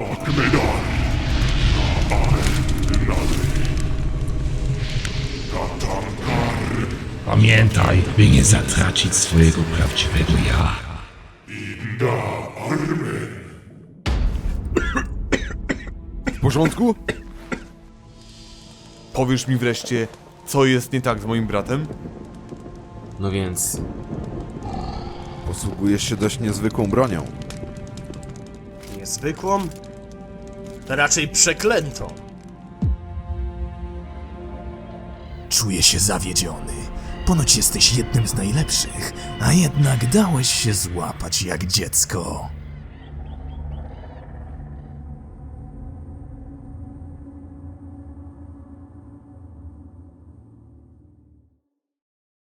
Akmedan! Pamiętaj, by nie zatracić swojego prawdziwego ja. W porządku? Powiesz mi wreszcie, co jest nie tak z moim bratem? No więc, Posługujesz się dość niezwykłą bronią. Niezwykłą? Raczej przeklętą. Czuję się zawiedziony. Ponoć jesteś jednym z najlepszych, a jednak dałeś się złapać jak dziecko.